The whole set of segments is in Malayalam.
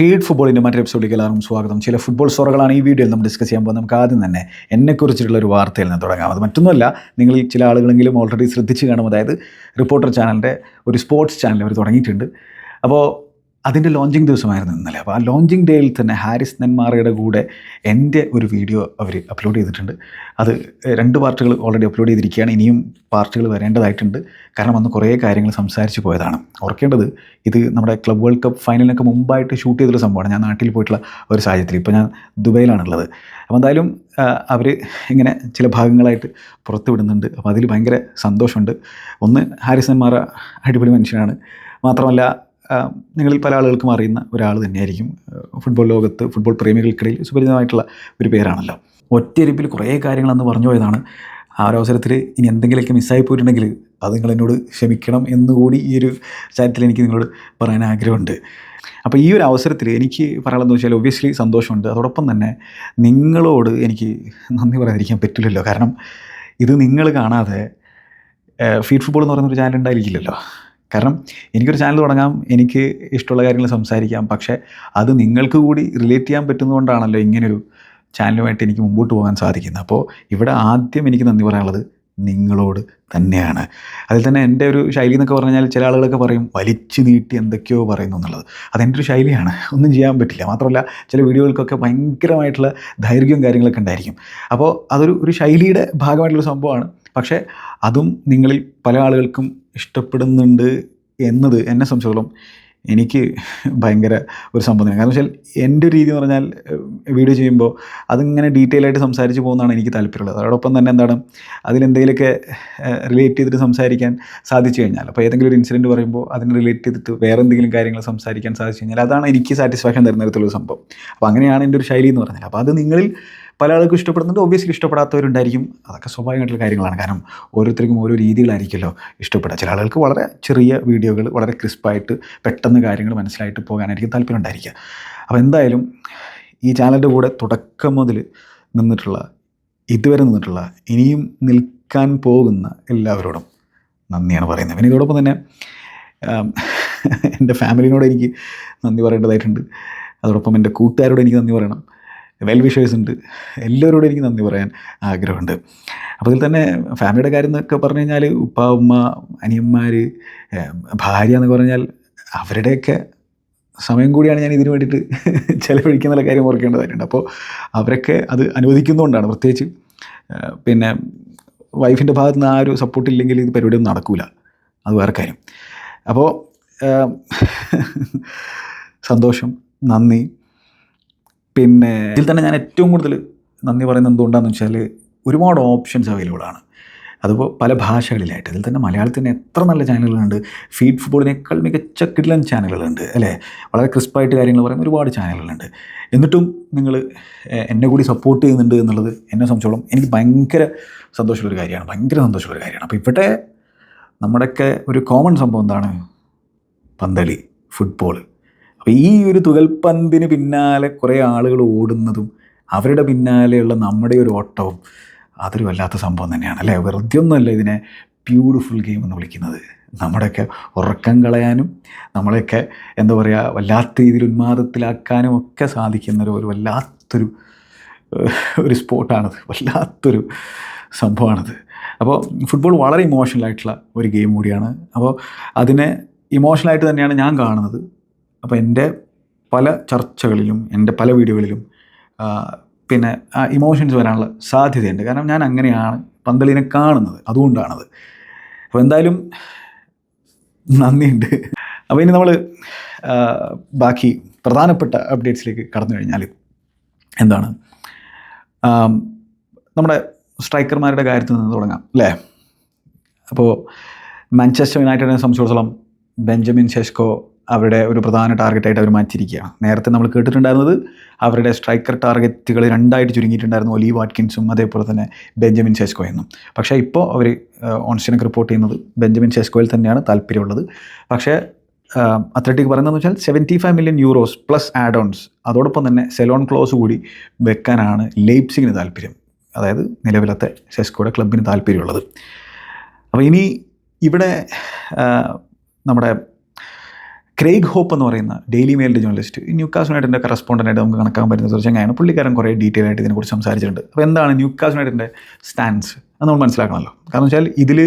ഫീഡ് ഫുട്ബോളിന്റെ മറ്റൊരു എപ്പിസോഡിലേക്ക് എല്ലാവർക്കും സ്വാഗതം. ചില ഫുട്ബോൾ സ്റ്റോറുകളാണ് ഈ വീഡിയോയിൽ നമ്മൾ ഡിസ്കസ് ചെയ്യാൻ പോകുന്നത്. നമുക്ക് ആദ്യം തന്നെ എന്നെക്കുറിച്ചിട്ടുള്ള ഒരു വാർത്തയിൽ നിന്ന് തുടങ്ങാം. അത് മറ്റൊന്നുമല്ല നിങ്ങൾ ചില ആളുകളെങ്കിലും ഓൾറെഡി ശ്രദ്ധിച്ച് കാണും. അതായത് റിപ്പോർട്ടർ ചാനലിന്റെ ഒരു സ്പോർട്സ് ചാനൽ അവർ തുടങ്ങിയിട്ടുണ്ട്. അപ്പോൾ അതിന്റെ ലോഞ്ചിങ് ദിവസമായിരുന്നു ഇന്നലെ. അപ്പോൾ ആ ലോഞ്ചിങ് ഡേയിൽ തന്നെ ഹാരിസ് നെന്മാറയുടെ കൂടെ എന്റെ ഒരു വീഡിയോ അവർ അപ്ലോഡ് ചെയ്തിട്ടുണ്ട്. അത് രണ്ട് പാർട്ടുകൾ ഓൾറെഡി അപ്ലോഡ് ചെയ്തിരിക്കുകയാണ്. ഇനിയും പാർട്ടുകൾ വരേണ്ടതായിട്ടുണ്ട്. കാരണം അന്ന് കുറേ കാര്യങ്ങൾ സംസാരിച്ച് പോയതാണ്. ഓർക്കേണ്ടത് ഇത് നമ്മുടെ ക്ലബ് വേൾഡ് കപ്പ് ഫൈനലിനൊക്കെ മുമ്പായിട്ട് ഷൂട്ട് ചെയ്തൊരു സംഭവമാണ്. ഞാൻ നാട്ടിൽ പോയിട്ടുള്ള ഒരു സാഹചര്യത്തിൽ. ഇപ്പോൾ ഞാൻ ദുബൈയിലാണുള്ളത്. അപ്പോൾ എന്തായാലും അവർ ഇങ്ങനെ ചില ഭാഗങ്ങളായിട്ട് പുറത്തുവിടുന്നുണ്ട്. അപ്പോൾ അതിൽ ഭയങ്കര സന്തോഷമുണ്ട്. ഒന്ന് ഹാരിസ് നെന്മാറ അടിപൊളി മനുഷ്യനാണ്. മാത്രമല്ല നിങ്ങളിൽ പല ആളുകൾക്കും അറിയുന്ന ഒരാൾ തന്നെയായിരിക്കും. ഫുട്ബോൾ ലോകത്ത് ഫുട്ബോൾ പ്രേമികൾക്കിടയിൽ സുപരിചിതമായിട്ടുള്ള ഒരു പേരാണല്ലോ. ഒറ്റയിരിപ്പിൽ കുറേ കാര്യങ്ങൾ കാര്യങ്ങളെന്ന് പറഞ്ഞു പോയതാണ്. ആ ഒരു അവസരത്തിൽ ഇനി എന്തെങ്കിലുമൊക്കെ മിസ്സായി പോയിട്ടുണ്ടെങ്കിൽ അത് നിങ്ങൾ എന്നോട് ക്ഷമിക്കണം എന്നുകൂടി ഈ ഒരു ചാറ്റിൽ എനിക്ക് നിങ്ങളോട് പറയാൻ ആഗ്രഹമുണ്ട്. അപ്പോൾ ഈ ഒരു അവസരത്തിൽ എനിക്ക് പറയാനുള്ളതെന്ന് വെച്ചാൽ ഒബ്വിയസ്ലി സന്തോഷമുണ്ട്. അതോടൊപ്പം തന്നെ നിങ്ങളോട് എനിക്ക് നന്ദി പറയാതിരിക്കാൻ പറ്റില്ലല്ലോ. കാരണം ഇത് നിങ്ങൾ കാണാതെ ഫീഡ് ഫുട്ബോൾ എന്ന് പറയുന്ന ഒരു ചാനൽ ഉണ്ടായിരിക്കില്ലല്ലോ. കാരണം എനിക്കൊരു ചാനൽ തുടങ്ങാം എനിക്ക് ഇഷ്ടമുള്ള കാര്യങ്ങൾ സംസാരിക്കാം പക്ഷേ അത് നിങ്ങൾക്ക് കൂടി റിലേറ്റ് ചെയ്യാൻ പറ്റുന്നതുകൊണ്ടാണല്ലോ ഇങ്ങനൊരു ചാനലുമായിട്ട് എനിക്ക് മുമ്പോട്ട് പോകാൻ സാധിക്കുന്നത്. അപ്പോൾ ഇവിടെ ആദ്യം എനിക്ക് നന്ദി പറയാനുള്ളത് നിങ്ങളോട് തന്നെയാണ്. അതിൽ തന്നെ എന്റെ ഒരു ശൈലി എന്നൊക്കെ പറഞ്ഞാൽ ചില ആളുകളൊക്കെ പറയും വലിച്ചു നീട്ടി എന്തൊക്കെയോ പറയുന്നു എന്നുള്ളത്. അതെന്റെ ഒരു ശൈലിയാണ്. ഒന്നും ചെയ്യാൻ പറ്റില്ല. മാത്രമല്ല ചില വീഡിയോകൾക്കൊക്കെ ഭയങ്കരമായിട്ടുള്ള ദൈർഘ്യവും കാര്യങ്ങളൊക്കെ ഉണ്ടായിരിക്കും. അപ്പോൾ അതൊരു ഒരു ശൈലിയുടെ ഭാഗമായിട്ടുള്ള സംഭവമാണ്. പക്ഷേ അതും നിങ്ങളിൽ പല ആളുകൾക്കും ഇഷ്ടപ്പെടുന്നുണ്ട് എന്നത് എന്നെ സംബന്ധിച്ചോളം എനിക്ക് ഭയങ്കര ഒരു തന്നെ കാരണം വെച്ചാൽ എന്റെ ഒരു രീതി എന്ന് പറഞ്ഞാൽ വീഡിയോ ചെയ്യുമ്പോൾ അതിങ്ങനെ ഡീറ്റെയിൽ ആയിട്ട് സംസാരിച്ച് പോകുന്നതാണ് എനിക്ക് താല്പര്യമുള്ളത്. അതോടൊപ്പം തന്നെ എന്താണ് അതിലെന്തെങ്കിലുമൊക്കെ റിലേറ്റ് ചെയ്തിട്ട് സംസാരിക്കാൻ സാധിച്ചു കഴിഞ്ഞാൽ അപ്പോൾ ഏതെങ്കിലും ഒരു ഇൻസിഡന്റ് പറയുമ്പോൾ അതിന് റിലേറ്റ് ചെയ്തിട്ട് വേറെ എന്തെങ്കിലും കാര്യങ്ങൾ സംസാരിക്കാൻ സാധിച്ചു കഴിഞ്ഞാൽ അതാണ് എനിക്ക് സാറ്റിസ്ഫാക്ഷൻ തരുന്ന തരത്തിലുള്ള സംഭവം. അപ്പോൾ അങ്ങനെയാണ് എന്റെ ഒരു ശൈലി എന്ന് പറഞ്ഞാൽ. അപ്പോൾ അത് നിങ്ങളിൽ പല ആൾക്കും ഇഷ്ടപ്പെടുന്നുണ്ട്. ഒബ്വിയസ്ലി ഇഷ്ടപ്പെടാത്തവരുണ്ടായിരിക്കും. അതൊക്കെ സ്വാഭാവികമായിട്ടുള്ള കാര്യങ്ങളാണ്. കാരണം ഓരോരുത്തർക്കും ഓരോ രീതികളായിരിക്കുമല്ലോ ഇഷ്ടപ്പെടുക. ചില ആളുകൾക്ക് വളരെ ചെറിയ വീഡിയോകൾ വളരെ ക്രിസ്പായിട്ട് പെട്ടെന്ന് കാര്യങ്ങൾ മനസ്സിലായിട്ട് പോകാനായിരിക്കും താല്പര്യം ഉണ്ടായിരിക്കുക. അപ്പോൾ എന്തായാലും ഈ ചാനലിന്റെ കൂടെ തുടക്കം മുതൽ നിന്നിട്ടുള്ള ഇതുവരെ നിന്നിട്ടുള്ള ഇനിയും നിൽക്കാൻ പോകുന്ന എല്ലാവരോടും നന്ദിയാണ് പറയുന്നത്. പിന്നെ ഇതോടൊപ്പം തന്നെ എന്റെ ഫാമിലിനോട് എനിക്ക് നന്ദി പറയേണ്ടതായിട്ടുണ്ട്. അതോടൊപ്പം എന്റെ കൂട്ടുകാരോട് എനിക്ക് നന്ദി പറയണം. വെൽ വിഷേഴ്സ് ഉണ്ട്. എല്ലാവരോടും എനിക്ക് നന്ദി പറയാൻ ആഗ്രഹമുണ്ട്. അപ്പോൾ ഇതിൽ തന്നെ ഫാമിലിയുടെ കാര്യം എന്നൊക്കെ പറഞ്ഞു കഴിഞ്ഞാൽ ഉപ്പ ഉമ്മ അനിയന്മാർ ഭാര്യ എന്നൊക്കെ പറഞ്ഞാൽ അവരുടെയൊക്കെ സമയം കൂടിയാണ് ഞാൻ ഇതിനു വേണ്ടിയിട്ട് ചിലവഴിക്കുന്നുള്ള കാര്യം ഓർക്കേണ്ടതായിട്ടുണ്ട് അപ്പോൾ അവരൊക്കെ അത് അനുവദിക്കുന്നതുകൊണ്ടാണ്. പ്രത്യേകിച്ച് പിന്നെ വൈഫിന്റെ ഭാഗത്തു നിന്ന് ആ ഒരു സപ്പോർട്ട് ഇല്ലെങ്കിൽ ഇത് പരിപാടിയൊന്നും നടക്കില്ല അത് വേറെ കാര്യം. അപ്പോൾ സന്തോഷം നന്ദി. പിന്നെ ഇതിൽ തന്നെ ഞാൻ ഏറ്റവും കൂടുതൽ നന്ദി പറയുന്നത് എന്തുകൊണ്ടാണെന്ന് വെച്ചാൽ ഒരുപാട് ഓപ്ഷൻസ് അവൈലബിൾ ആണ്. അതിപ്പോൾ പല ഭാഷകളിലായിട്ട് ഇതിൽ തന്നെ മലയാളത്തിന് എത്ര നല്ല ചാനലുകളുണ്ട്. ഫീഡ് ഫുട്ബോളിനേക്കാൾ മികച്ച കിഡ്ലൻ ചാനലുകളുണ്ട് അല്ലേ? വളരെ ക്രിസ്പായിട്ട് കാര്യങ്ങൾ പറയുന്ന ഒരുപാട് ചാനലുകളുണ്ട്. എന്നിട്ടും നിങ്ങൾ എന്നെ കൂടി സപ്പോർട്ട് ചെയ്യുന്നുണ്ട് എന്നുള്ളത് എന്നെ സംബന്ധിച്ചോളം എനിക്ക് ഭയങ്കര സന്തോഷമുള്ളൊരു കാര്യമാണ്. ഭയങ്കര സന്തോഷമുള്ളൊരു കാര്യമാണ്. അപ്പോൾ ഇവിടെ നമ്മുടെയൊക്കെ ഒരു കോമൺ സംഭവം എന്താണ്? പന്തളി ഫുട്ബോൾ അപ്പോൾ ഈ ഒരു തുകൽപ്പന്തിന് പിന്നാലെ കുറേ ആളുകൾ ഓടുന്നതും അവരുടെ പിന്നാലെയുള്ള നമ്മുടെ ഒരു ഓട്ടവും അതൊരു വല്ലാത്ത സംഭവം തന്നെയാണ് അല്ലേ? വെറുതെ ഒന്നുമല്ല ഇതിനെ ബ്യൂട്ടിഫുൾ ഗെയിം എന്ന് വിളിക്കുന്നത്. നമ്മുടെയൊക്കെ ഉറക്കം കളയാനും നമ്മളെയൊക്കെ എന്താ പറയുക വല്ലാത്ത രീതിയിൽ ഉന്മാദത്തിലാക്കാനും ഒക്കെ സാധിക്കുന്നൊരു ഒരു- വല്ലാത്തൊരു ഒരു സ്പോർട്ടാണത്. വല്ലാത്തൊരു സംഭവമാണത്. അപ്പോൾ ഫുട്ബോൾ വളരെ ഇമോഷണൽ ആയിട്ടുള്ള ഒരു ഗെയിം കൂടിയാണ്. അപ്പോൾ അതിനെ ഇമോഷണലായിട്ട് തന്നെയാണ് ഞാൻ കാണുന്നത്. അപ്പോൾ എന്റെ പല ചർച്ചകളിലും എന്റെ പല വീഡിയോകളിലും പിന്നെ ആ ഇമോഷൻസ് വരാനുള്ള സാധ്യതയുണ്ട്. കാരണം ഞാൻ അങ്ങനെയാണ് പന്തളിനെ കാണുന്നത് അതുകൊണ്ടാണത്. അപ്പോൾ എന്തായാലും നന്ദിയുണ്ട്. അപ്പോൾ ഇനി നമ്മൾ ബാക്കി പ്രധാനപ്പെട്ട അപ്ഡേറ്റ്സിലേക്ക് കടന്നു കഴിഞ്ഞാൽ എന്താണ്? നമ്മുടെ സ്ട്രൈക്കർമാരുടെ കാര്യത്തിൽ നിന്ന് തുടങ്ങാം അല്ലേ? അപ്പോൾ മാഞ്ചസ്റ്റർ യുണൈറ്റഡിനെ സംബന്ധിച്ചിടത്തോളം ബെഞ്ചമിൻ ഷെസ്കോ അവരുടെ ഒരു പ്രധാന ടാർഗറ്റായിട്ട് അവർ മാറ്റിയിരിക്കുകയാണ്. നേരത്തെ നമ്മൾ കേട്ടിട്ടുണ്ടായിരുന്നത് അവരുടെ സ്ട്രൈക്കർ ടാർഗറ്റുകൾ രണ്ടായിട്ട് ചുരുങ്ങിയിട്ടുണ്ടായിരുന്നു ഒലി വാട്കിൻസും അതേപോലെ തന്നെ ബെഞ്ചമിൻ ഷെസ്കോ എന്നും പക്ഷേ ഇപ്പോൾ അവർ ഓൺസ്റ്റനക്ക് റിപ്പോർട്ട് ചെയ്യുന്നത് ബെഞ്ചമിൻ ഷെസ്കോയിൽ തന്നെയാണ് താല്പര്യമുള്ളത്. പക്ഷേ അത്ലറ്റിക് പറയുന്നതെന്ന് വെച്ചാൽ seventy five million euros plus add ons അതോടൊപ്പം തന്നെ സെലോൺ ക്ലോസ് കൂടി വെക്കാനാണ് ലെയ്പ്സിങ്ങിന് താല്പര്യം. അതായത് നിലവിലത്തെ ഷെസ്കോയുടെ ക്ലബിന് താല്പര്യമുള്ളത്. അപ്പോൾ ഇനി ഇവിടെ നമ്മുടെ ക്രെയ്ഗ് ഹോപ്പ് എന്ന് പറയുന്ന ഡെയിലി മെയിലിന്റെ ജേർണലിസ്റ്റ് ഈ ന്യൂക്കാസ് യുണൈറ്റഡിന്റെ കറസ്പോണ്ടന്റായിട്ട് നമുക്ക് കണക്കാൻ പറ്റുന്ന ഒരു ചങ്ങായാണ് പുള്ളിക്കാരൻ കുറേ ഡീറ്റെയിൽ ആയിട്ട് ഇതിനെക്കുറിച്ച് സംസാരിച്ചിട്ടുണ്ട്. അപ്പോൾ എന്താണ് ന്യൂ ന്യൂക്കാസ് യുണൈറ്റഡിന്റെ സ്റ്റാൻസ് അത് നമ്മൾ മനസ്സിലാക്കണമല്ലോ. കാരണം വെച്ചാൽ ഇതിൽ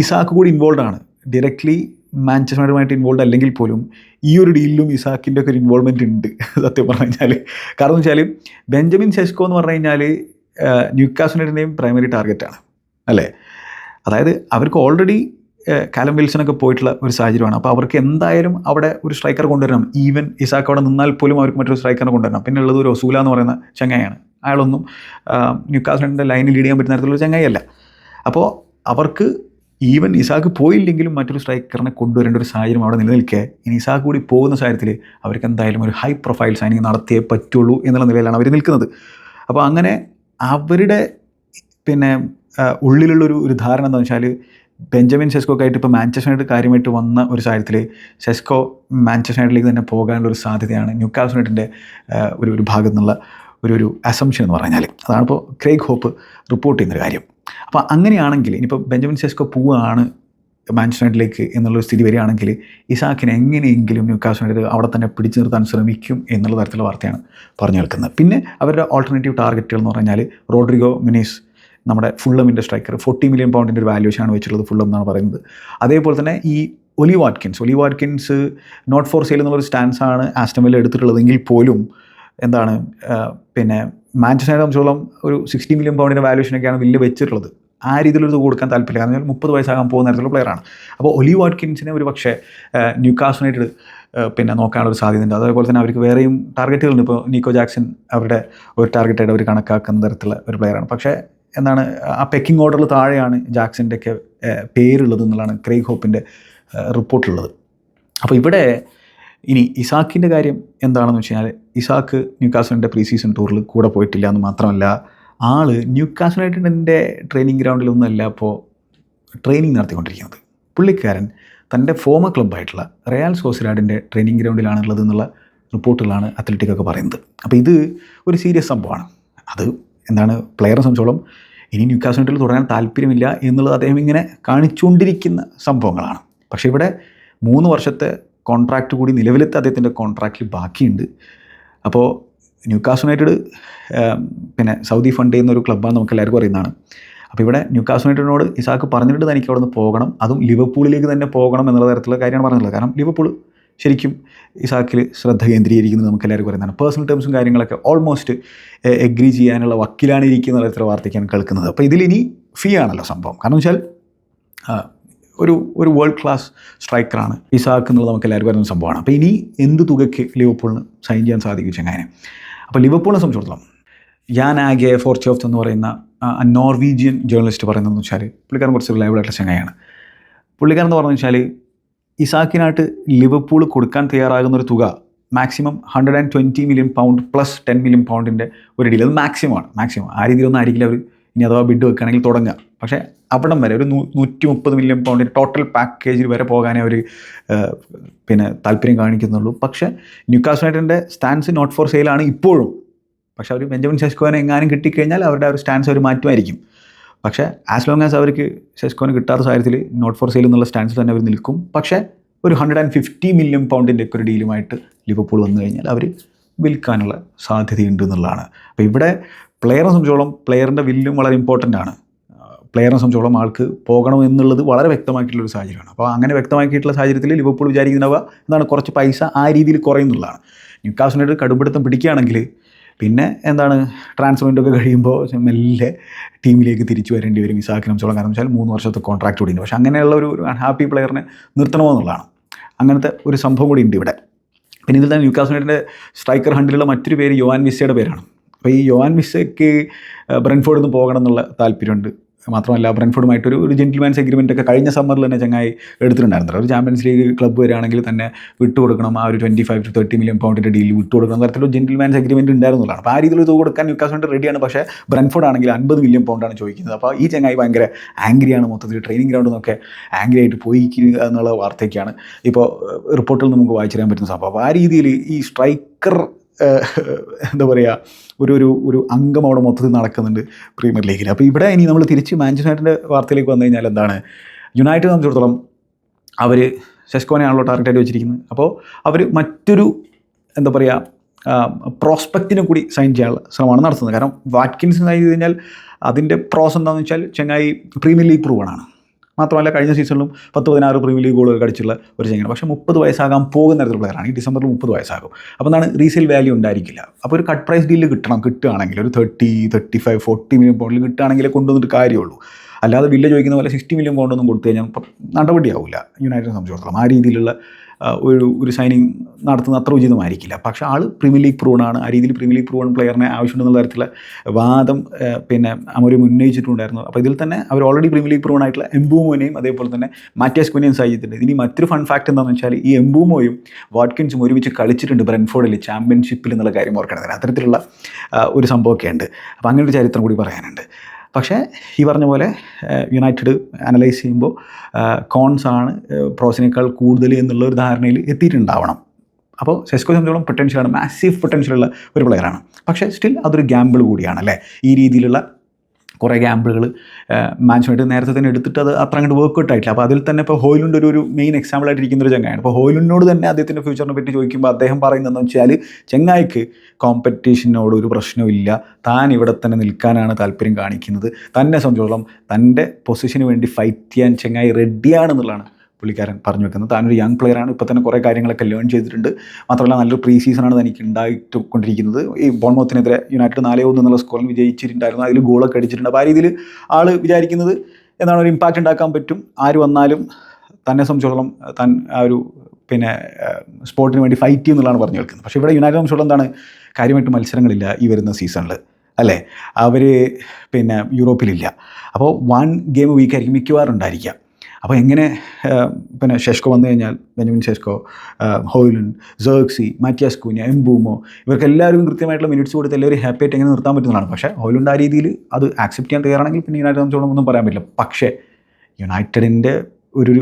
ഇസാക്ക് കൂടി ഇൻവോൾവ് ആണ്. ഡയറക്റ്റ്ലി മാഞ്ചസ്റ്റർ യുണൈറ്റഡുമായിട്ട് ഇൻവോൾവ് അല്ലെങ്കിൽ പോലും ഈ ഒരു ഡീലിലും ഇസാക്കിന്റെ ഒക്കെ ഒരു ഇൻവോൾവ്മെന്റ് ഉണ്ട് സത്യം പറഞ്ഞു കഴിഞ്ഞാൽ കാരണം വെച്ചാൽ ബെഞ്ചമിൻ സെസ്കോ എന്ന് പറഞ്ഞു കഴിഞ്ഞാൽ ന്യൂക്കാസ് യുണൈറ്റിന്റെയും പ്രൈമറി ടാർഗറ്റാണ് അല്ലേ? അതായത് അവർക്ക് ഓൾറെഡി കാലം വിൽസനൊക്കെ പോയിട്ടുള്ള ഒരു സാഹചര്യമാണ്. അപ്പോൾ അവർക്ക് എന്തായാലും അവിടെ ഒരു സ്ട്രൈക്കർ കൊണ്ടുവരണം. ഈവൻ ഇസാക്ക് അവിടെ നിന്നാൽ പോലും അവർക്ക് മറ്റൊരു സ്ട്രൈക്കറിനെ കൊണ്ടുവരണം. പിന്നെ ഉള്ളത് ഒരു ഒസൂല എന്ന് പറയുന്ന ചങ്ങായാണ് അയാളൊന്നും ന്യൂക്കാസിലിന്റെ ലൈനിൽ ലീഡ് ചെയ്യാൻ പറ്റുന്ന തരത്തിലുള്ള ചങ്ങായല്ല അപ്പോൾ അവർക്ക് ഈവൻ ഇസാക്ക് പോയില്ലെങ്കിലും മറ്റൊരു സ്ട്രൈക്കറിനെ കൊണ്ടുവരേണ്ട ഒരു സാഹചര്യം അവിടെ നിലനിൽക്കെ ഇനി ഇസാക്ക് കൂടി പോകുന്ന സാഹചര്യത്തിൽ അവർക്ക് എന്തായാലും ഒരു ഹൈ പ്രൊഫൈൽ സൈനിങ് നടത്തിയേ പറ്റുള്ളൂ എന്നുള്ള നിലയിലാണ് അവർ നിൽക്കുന്നത്. അപ്പോൾ അങ്ങനെ അവരുടെ പിന്നെ ഉള്ളിലുള്ളൊരു ഒരു ധാരണ എന്താണെന്ന് വെച്ചാൽ ബെഞ്ചമിൻ സെസ്കോക്ക് ആയിട്ട് ഇപ്പോൾ മാഞ്ചസ്റ്റർ കാര്യമായിട്ട് വന്ന ഒരു സാഹചര്യത്തിൽ സെസ്കോ മാഞ്ചസ്റ്റർ യുണൈറ്റിലേക്ക് തന്നെ പോകാനുള്ള ഒരു സാധ്യതയാണ് കാസ് യുണൈറ്റിന്റെ ഒരു ഒരു ഭാഗത്തു നിന്നുള്ള ഒരു ഒരു അസംഷൻ എന്ന് പറഞ്ഞാൽ അതാണിപ്പോൾ ക്രേഗ് ഹോപ്പ് റിപ്പോർട്ട് ചെയ്യുന്നൊരു കാര്യം. അപ്പോൾ അങ്ങനെയാണെങ്കിൽ ഇനിയിപ്പോൾ ബെഞ്ചമിൻ സെസ്കോ പോവുകയാണ് യുണൈറ്റഡിലേക്ക് എന്നുള്ളൊരു സ്ഥിതി വരികയാണെങ്കിൽ ഇസാക്കിനെ എങ്ങനെയെങ്കിലും ന്യൂക്കാസ് യുണൈറ്റഡ് അവിടെ തന്നെ പിടിച്ചു നിർത്താൻ ശ്രമിക്കും എന്നുള്ള തരത്തിലുള്ള വാർത്തയാണ് പറഞ്ഞു കേൾക്കുന്നത് പിന്നെ അവരുടെ ഓൾട്ടർനേറ്റീവ് ടാർഗറ്റുകൾ എന്ന് പറഞ്ഞാൽ റോഡ്രിഗോ മിനീസ് നമ്മുടെ ഫുള്ളമിന്റെ സ്ട്രൈക്കർ ഫോർട്ടി മില്യൺ പൗണ്ടിന്റെ ഒരു വാല്യൂഷനാണ് വെച്ചിട്ടുള്ളത് ഫുള്ളം എന്നാണ് പറയുന്നത്. അതേപോലെ തന്നെ ഈ Ollie Watkins Ollie Watkins not for sale എന്നുള്ളൊരു സ്റ്റാൻസാണ് ആസ്റ്റമിൽ എടുത്തിട്ടുള്ളതെങ്കിൽ പോലും എന്താണ് പിന്നെ മാഞ്ചസ്റ്റർ സംബന്ധിച്ചോളം ഒരു സിക്സ്റ്റി മില്യൺ പൗണ്ടിന്റെ വാല്യൂഷനൊക്കെയാണ് വില്ല് വെച്ചിട്ടുള്ളത്. ആ രീതിയിലൊരു കൊടുക്കാൻ താല്പര്യമില്ല. കാരണം മുപ്പത് വയസ്സാകാൻ പോകുന്ന തരത്തിലുള്ള പ്ലെയറാണ് അപ്പോൾ ഒലി വാട്കിൻസിനെ ഒരു പക്ഷേ യുണൈറ്റഡ് പിന്നെ നോക്കാനുള്ള ഒരു സാധ്യതയുണ്ട് അതേപോലെ തന്നെ അവർക്ക് വേറെയും ടാർഗറ്റുകളുണ്ട് ഇപ്പോൾ നിക്കോ ജാക്സൺ അവരുടെ ഒരു ടാർഗറ്റായിട്ട് അവർ കണക്കാക്കുന്ന തരത്തിലുള്ള ഒരു പ്ലെയറാണ് പക്ഷേ എന്താണ് ആ പെക്കിംഗ് ഓർഡറിൽ താഴെയാണ് ജാക്സന്റെയൊക്കെ പേരുള്ളത് എന്നുള്ളതാണ് ക്രേഗ് ഹോപ്പിന്റെ റിപ്പോർട്ടുള്ളത് അപ്പോൾ ഇവിടെ ഇനി ഇസാക്കിന്റെ കാര്യം എന്താണെന്ന് വെച്ച് കഴിഞ്ഞാൽ ഇസാക്ക് ന്യൂക്കാസിന്റെ പ്രീ സീസൺ ടൂറിൽ കൂടെ പോയിട്ടില്ല എന്ന് മാത്രമല്ല ആൾ ന്യൂക്കാസ് യുണൈറ്റഡിന്റെ ട്രെയിനിങ് ഗ്രൗണ്ടിലൊന്നുമല്ല അപ്പോൾ ട്രെയിനിങ് നടത്തിക്കൊണ്ടിരിക്കുന്നത്. പുള്ളിക്കാരൻ തന്റെ ഫോമ ക്ലബ്ബായിട്ടുള്ള റയൽ സോസിലാഡിന്റെ ട്രെയിനിങ് ഗ്രൗണ്ടിലാണുള്ളത് എന്നുള്ള റിപ്പോർട്ടുകളാണ് അത്ലറ്റിക്കൊക്കെ പറയുന്നത്. അപ്പോൾ ഇത് ഒരു സീരിയസ് സംഭവമാണ്. അത് എന്താണ് പ്ലെയറെ സംബന്ധിച്ചോളം ഇനി ന്യൂ യുണൈറ്റഡിൽ തുടരാൻ താല്പര്യമില്ല എന്നുള്ളത് അദ്ദേഹം ഇങ്ങനെ കാണിച്ചുകൊണ്ടിരിക്കുന്ന സംഭവങ്ങളാണ്. പക്ഷേ ഇവിടെ മൂന്ന് വർഷത്തെ കോൺട്രാക്റ്റ് കൂടി നിലവിലത്തെ അദ്ദേഹത്തിന്റെ കോൺട്രാക്റ്റിൽ ബാക്കിയുണ്ട്. അപ്പോൾ ന്യൂ കാസ് യുണൈറ്റഡ് പിന്നെ സൗദി ഫണ്ട് ചെയ്യുന്ന ഒരു ക്ലബ്ബാണ് നമുക്ക് എല്ലാവർക്കും അറിയുന്നതാണ്. അപ്പോൾ ഇവിടെ ന്യൂ കാസ് യുണൈറ്റഡിനോട് ഇസാക്ക് പറഞ്ഞിട്ടുണ്ട് തനിക്ക് അവിടെ നിന്ന് പോകണം. അതും ലിവർപൂളിലേക്ക് തന്നെ പോകണം എന്നുള്ള തരത്തിലുള്ള കാര്യമാണ് പറഞ്ഞിട്ടുള്ളത്. കാരണം ലിവർപൂൾ ശരിക്കും ഇസാക്കിൽ ശ്രദ്ധ കേന്ദ്രീകരിക്കുന്നത് നമുക്ക് എല്ലാവർക്കും പറയുന്നതാണ് പേഴ്സണൽ ടേംസും കാര്യങ്ങളൊക്കെ ഓൾമോസ്റ്റ് എഗ്രി ചെയ്യാനുള്ള വക്കീലാണ് ഇരിക്കുന്ന തരത്തിലുള്ള വാർത്തയ്ക്കാണ് കേൾക്കുന്നത്. അപ്പോൾ ഇതിലിനി ഫീ ആണല്ലോ സംഭവം. കാരണം വെച്ചാൽ ഒരു ഒരു വേൾഡ് ക്ലാസ് സ്ട്രൈക്കറാണ് ഇസാക്ക് എന്നുള്ളത് നമുക്ക് എല്ലാവർക്കും അറിയുന്ന സംഭവമാണ്. അപ്പോൾ ഇനി എന്ത് തുകയ്ക്ക് ലിവർപൂളിന് സൈൻ ചെയ്യാൻ സാധിക്കും അങ്ങനെ അപ്പോൾ ലിവർപൂളിനെ സംബന്ധിച്ചിടത്തോളം യാൻ ആഗെ ഫോർച്ചോഫ്റ്റ് എന്ന് പറയുന്ന നോർവീജിയൻ ജേർണലിസ്റ്റ് പറയുന്നതെന്ന് വെച്ചാൽ പുള്ളിക്കാരൻ കുറച്ച് റിലയബിൾ ആയിട്ടുള്ള ചങ്ങായാണ് പുള്ളിക്കാരൻ എന്ന് പറഞ്ഞു വെച്ചാൽ ഇസാക്കിനായിട്ട് ലിവർപൂൾ കൊടുക്കാൻ തയ്യാറാകുന്ന ഒരു തുക maximum hundred and twenty million pound plus ten million പൗണ്ടിന്റെ ഒരു ഡീൽ അത് മാക്സിമം ആണ്. മാക്സിമം ആ രീതിയിലൊന്നും ആയിരിക്കില്ല അവർ ഇനി അഥവാ ബിഡ് വെക്കുകയാണെങ്കിൽ തുടങ്ങുക. പക്ഷേ അവിടം വരെ ഒരു നൂറ്റി മുപ്പത് മില്യൺ പൗണ്ടിന്റെ ടോട്ടൽ പാക്കേജിൽ വരെ പോകാനേ അവർ പിന്നെ താല്പര്യം കാണിക്കുന്നുള്ളൂ. പക്ഷേ ന്യൂക്കാസ് യുണൈറ്റഡിന്റെ സ്റ്റാൻസ് നോട്ട് ഫോർ സെയിലാണ് ഇപ്പോഴും. പക്ഷേ അവർ ബെഞ്ചമിൻ സെസ്കോനെ എങ്ങാനും കിട്ടിക്കഴിഞ്ഞാൽ അവരുടെ ഒരു സ്റ്റാൻസ് അവർ മാറ്റുമായിരിക്കും. പക്ഷേ ആസ് ലോങ് ആസ് അവർക്ക് സെസ്കോന് കിട്ടാത്ത സാഹചര്യത്തിൽ നോട്ട് ഫോർ സെയിൽ എന്നുള്ള സ്റ്റാൻസിൽ തന്നെ അവർ നിൽക്കും. പക്ഷേ ഒരു ഹൺഡ്രഡ് ആൻഡ് ഫിഫ്റ്റി മില്യൺ പൗണ്ടിന്റെ ഒക്കെ ഒരു ഡീലുമായിട്ട് ലിവർപൂൾ വന്നു കഴിഞ്ഞാൽ അവർ വിൽക്കാനുള്ള സാധ്യതയുണ്ട് എന്നുള്ളതാണ്. അപ്പോൾ ഇവിടെ പ്ലെയറെ സംബന്ധിച്ചോളം പ്ലെയറിന്റെ വില്ലും വളരെ ഇമ്പോർട്ടന്റ് ആണ്. പ്ലെയറിനെ സംബന്ധിച്ചോളം ആൾക്ക് പോകണം എന്നുള്ളത് വളരെ വ്യക്തമാക്കിയിട്ടുള്ളൊരു സാഹചര്യമാണ്. അപ്പോൾ അങ്ങനെ വ്യക്തമാക്കിയിട്ടുള്ള സാഹചര്യത്തിൽ ലിവർപൂൾ വിചാരിക്കുന്നവ എന്താണ് കുറച്ച് പൈസ ആ രീതിയിൽ കുറയുന്നുള്ളതാണ്. ന്യൂക്കാസിനായിട്ട് കടുപിടുത്തം പിടിക്കുകയാണെങ്കിൽ പിന്നെ എന്താണ് ട്രാൻസ്ഫർ ഒക്കെ കഴിയുമ്പോൾ മെല്ലെ ടീമിലേക്ക് തിരിച്ചു വരേണ്ടി വരും ഇസാക്കിനെ സംബന്ധിച്ചോളം കാരണം വെച്ചാൽ മൂന്ന് വർഷത്തെ കോൺട്രാക്ട് കൂടി ഉണ്ട്. പക്ഷേ അങ്ങനെയുള്ള ഒരു അൺഹാപ്പി പ്ലെയറിനെ നിർത്തണമെന്നുള്ളതാണ് അങ്ങനത്തെ ഒരു സംഭവം കൂടി ഉണ്ട് ഇവിടെ. പിന്നെ ഇതിൽ തന്നെ ന്യൂക്കാസ് യുണൈറ്റഡിന്റെ സ്ട്രൈക്കർ ഹണ്ടിലുള്ള മറ്റൊരു പേര് യോവാൻ വിസയുടെ പേരാണ്. അപ്പോൾ ഈ യോവാൻ വിസയ്ക്ക് ബ്രൻഫോർഡിൽ നിന്ന് പോകണം എന്നുള്ള താല്പര്യമുണ്ട്. മാത്രമല്ല ബ്രൻഫോർഡുമായിട്ടൊരു ഒരു ജെന്റിൽമാൻസ് എഗ്രിമെന്റ് ഒക്കെ കഴിഞ്ഞ സമ്മറിൽ തന്നെ ചങ്ങായി എടുത്തിട്ടുണ്ടായിരുന്നല്ലോ. ഒരു ചാമ്പ്യൻസ് ലീഗ് ക്ലബ്ബ് വരികയാണെങ്കിൽ തന്നെ വിട്ടുകൊടുക്കണം ആ ഒരു twenty five to thirty million പൗണ്ടിന്റെ deal വിട്ടുകൊടുക്കണം തരത്തിലൊരു ജെന്റിൽമാൻസ് എഗ്രിമെന്റ് ഉണ്ടായിരുന്നുള്ളതാണ്. അപ്പോൾ ആ രീതിയിൽ തുക കൊടുക്കാൻ ന്യൂക്കാസ് റെഡിയാണ് പക്ഷേ ബ്രൻഫോർഡ് ആണെങ്കിൽ അൻപത് മില്യൺ പൗണ്ടാണ് ചോദിക്കുന്നത്. അപ്പോൾ ഈ ചങ്ങായി ഭയങ്കര ആംഗ്രിയാണ് മൊത്തത്തിൽ ട്രെയിനിങ് ഗ്രൗണ്ടിൽ നിന്നൊക്കെ ആംഗ്രി ആയിട്ട് പോയിരിക്കുക എന്നുള്ള വാർത്തയൊക്കെയാണ്. ഇപ്പോൾ റിപ്പോർട്ടിൽ നമുക്ക് വായിച്ചറിയാൻ പറ്റുന്ന സംഭവം. അപ്പോൾ ആ രീതിയിൽ ഈ സ്ട്രൈക്കർ എന്താ പറയുക ഒരു ഒരു ഒരു അംഗം അവിടെ മൊത്തത്തിൽ നടക്കുന്നുണ്ട് പ്രീമിയർ ലീഗിൽ അപ്പോൾ ഇവിടെ ഇനി നമ്മൾ തിരിച്ച് മാഞ്ചസ്റ്റർ വാർത്തയിലേക്ക് വന്നു കഴിഞ്ഞാൽ എന്താണ്? യുണൈറ്റഡ് സംബന്ധിച്ചിടത്തോളം അവർ ആണല്ലോ ടാർഗറ്റായിട്ട് വെച്ചിരിക്കുന്നത്. അപ്പോൾ അവർ മറ്റൊരു എന്താ പറയുക പ്രോസ്പെക്റ്റിനെ കൂടി സൈൻ ചെയ്യാനുള്ള ശ്രമമാണ് നടത്തുന്നത്. കാരണം വാറ്റ്കിൻസ് സൈൻ ചെയ്ത് കഴിഞ്ഞാൽ അതിന്റെ പ്രോസ് എന്താണെന്ന് വെച്ചാൽ ചെങ്ങായി പ്രീമിയർ ലീഗ് പ്രൂവണാണ് മാത്രമല്ല കഴിഞ്ഞ സീസണിലും പത്ത് പതിനാറ് പ്രീമിയർ ലീഗ് ഗോളുകൾ കടിച്ചുള്ള ഒരു ചെങ്ങനെ പക്ഷേ മുപ്പത് വയസ്സാകാൻ പോകുന്ന തരത്തിലുള്ള പ്ലെയറാണ്. ഈ ഡിസംബറിൽ മുപ്പത് വയസ്സാകും. അപ്പോൾ എന്താണ് റീസെയിൽ വാല്യൂ ഉണ്ടായിരിക്കില്ല. അപ്പോൾ ഒരു കട്ട് പ്രൈസ് ഡീലിൽ കിട്ടണം കിട്ടുകയാണെങ്കിൽ ഒരു thirty thirty five forty million പൗണ്ടിൽ കിട്ടുകയാണെങ്കിലേ കൊണ്ടുവന്നിട്ട് കാര്യമുള്ളൂ. അല്ലാതെ വില്ല ചോദിക്കുന്ന പോലെ സിക്സ്റ്റി മില്യൺ പൗണ്ടൊന്നും കൊടുത്തു കഴിഞ്ഞാൽ നടപടിയാവില്ല യുണൈറ്റഡിനെ സംബന്ധിച്ചിടത്തോളം ആ രീതിയിലുള്ള ഒരു ഒരു സൈനിങ് നടത്തുന്ന അത്ര ഉചിതമായിരിക്കില്ല. പക്ഷേ ആൾ പ്രീമിയർ ലീഗ് പ്രൂവണാണ് ആ രീതിയിൽ പ്രീമിയർ ലീഗ് പ്രൂവൺ പ്ലെയറിനെ ആവശ്യമുണ്ടെന്നുള്ള തരത്തിലുള്ള വാദം പിന്നെ അവർ ഉന്നയിച്ചിട്ടുണ്ടായിരുന്നു. അപ്പോൾ ഇതിൽ തന്നെ അവർ ഓൾറെഡി പ്രീമിയർ ലീഗ് പ്രൂവൺ ആയിട്ടുള്ള എംബൂമോനെയും അതേപോലെ തന്നെ മാറ്റിയാസ് കുനിയൻ സഹിച്ചിട്ടുണ്ട് ഇനി മറ്റൊരു ഫൺ ഫാക്ട് എന്താണെന്ന് വെച്ചാൽ ഈ എംബൂമോയും വാട്കിൻസും ഒരുമിച്ച് കളിച്ചിട്ടുണ്ട് ബ്രൻഫോർഡിൽ ചാമ്പ്യൻഷിപ്പിൽ എന്നുള്ള കാര്യം ഓർക്കണം. അത്തരത്തിലുള്ള ഒരു സംഭവമൊക്കെ ഉണ്ട് അപ്പോൾ അങ്ങനെ ഒരു ചരിത്രം കൂടി പറയാനുണ്ട്. പക്ഷേ ഈ പറഞ്ഞ പോലെ യുണൈറ്റഡ് അനലൈസ് ചെയ്യുമ്പോൾ കോൺസ് ആണ് പ്രോസിനേക്കാൾ കൂടുതൽ എന്നുള്ള ഒരു ധാരണയിൽ എത്തിയിട്ടുണ്ടാവണം. അപ്പോൾ സെസ്കോ സംബന്ധിച്ചോളം പൊട്ടൻഷ്യലാണ് മാസീവ് പൊട്ടൻഷ്യലുള്ള ഒരു പ്ലെയറാണ് പക്ഷേ സ്റ്റിൽ അതൊരു ഗ്യാമ്പിൾ കൂടിയാണ് അല്ലേ? ഈ രീതിയിലുള്ള കുറേ ഗ്യാമ്പിളുകൾ മാനേജ്മെന്റ് നേരത്തെ തന്നെ എടുത്തിട്ട് അത് അത്ര അങ്ങോട്ട് വർക്കൗട്ട് ആയിട്ടില്ല. അപ്പോൾ അതിൽ തന്നെ ഇപ്പോൾ ഹോയിലുണ്ട് ഒരു ഒരു മെയിൻ എക്സാമ്പിൾ ആയിട്ട് ഇരിക്കുന്ന ഒരു ചങ്ങായാണ് അപ്പോൾ ഹോയിലിനോട് തന്നെ അദ്ദേഹത്തിന്റെ ഫ്യൂച്ചറിനെ പറ്റി ചോദിക്കുമ്പോൾ അദ്ദേഹം പറയുന്നതെന്ന് വെച്ചാൽ ചെങ്ങായിക്ക് കോമ്പറ്റീഷനോട് ഒരു പ്രശ്നമില്ല താൻ ഇവിടെ തന്നെ നിൽക്കാനാണ് താല്പര്യം കാണിക്കുന്നത്. തന്നെ സംബന്ധിച്ചോളം തന്റെ പൊസിഷന് വേണ്ടി ഫൈറ്റ് ചെയ്യാൻ ചെങ്ങായി റെഡിയാണെന്നുള്ളതാണ് പുള്ളിക്കാരൻ പറഞ്ഞു വെക്കുന്നത്. താനൊരു യങ് പ്ലെയറാണ് ഇപ്പോൾ തന്നെ കുറേ കാര്യങ്ങളൊക്കെ ലേൺ ചെയ്തിട്ടുണ്ട്. മാത്രമല്ല നല്ലൊരു പ്രീ സീസണാണ് തനിക്ക് ഉണ്ടായിട്ട് കൊണ്ടിരിക്കുന്നത് ഈ ബോൺമോത്തിനെതിരെ യുണൈറ്റഡ് നാലേ ഒന്ന് എന്നുള്ള സ്കോറിൽ വിജയിച്ചിട്ടുണ്ടായിരുന്നു. അതിൽ ഗോളൊക്കെ അടിച്ചിട്ടുണ്ട്. അപ്പോൾ ആ രീതിയിൽ ആൾ വിചാരിക്കുന്നത് എന്താണ് ഒരു ഇമ്പാക്റ്റ് ഉണ്ടാക്കാൻ പറ്റും. ആര് വന്നാലും തന്നെ സംബന്ധിച്ചോളം താൻ ആ ഒരു പിന്നെ സ്പോർട്ടിന് വേണ്ടി ഫൈറ്റ് ചെയ്യുന്നുള്ളതാണ് പറഞ്ഞു വെക്കുന്നത് പക്ഷേ ഇവിടെ യുണൈറ്റഡ് സംബന്ധിച്ചോളം എന്താണ്? കാര്യമായിട്ട് മത്സരങ്ങളില്ല ഈ വരുന്ന സീസണിൽ അല്ലേ? അവർ പിന്നെ യൂറോപ്പിലില്ല അപ്പോൾ വൺ ഗെയിം വീക്കായിരിക്കും മിക്കവാറും ഉണ്ടായിരിക്കുക അപ്പോൾ എങ്ങനെ പിന്നെ ഷെഷ്കോ വന്നു കഴിഞ്ഞാൽ ബെഞ്ചമിൻ ഷെഷ്കോ ഹോയിലുൻ സേർക്സി മാറ്റിയാസ് കൂഞ്ഞ എംബൂമോ ഇവർക്ക് എല്ലാവരും കൃത്യമായിട്ടുള്ള മിനിറ്റ്സ് കൊടുത്ത് എല്ലാവരും ഹാപ്പി ആയിട്ട് എങ്ങനെ നിർത്താൻ പറ്റുന്നതാണ് പക്ഷേ ഹോയിലുണ്ട് ആ രീതിയിൽ അത് ആക്സെപ്റ്റ് ചെയ്യാൻ തയ്യാറാണെങ്കിൽ പിന്നെ യുണൈറ്റഡ് സംബന്ധിച്ചോളം ഒന്നും പറയാൻ പറ്റില്ല. പക്ഷേ യുണൈറ്റഡിന്റെ ഒരു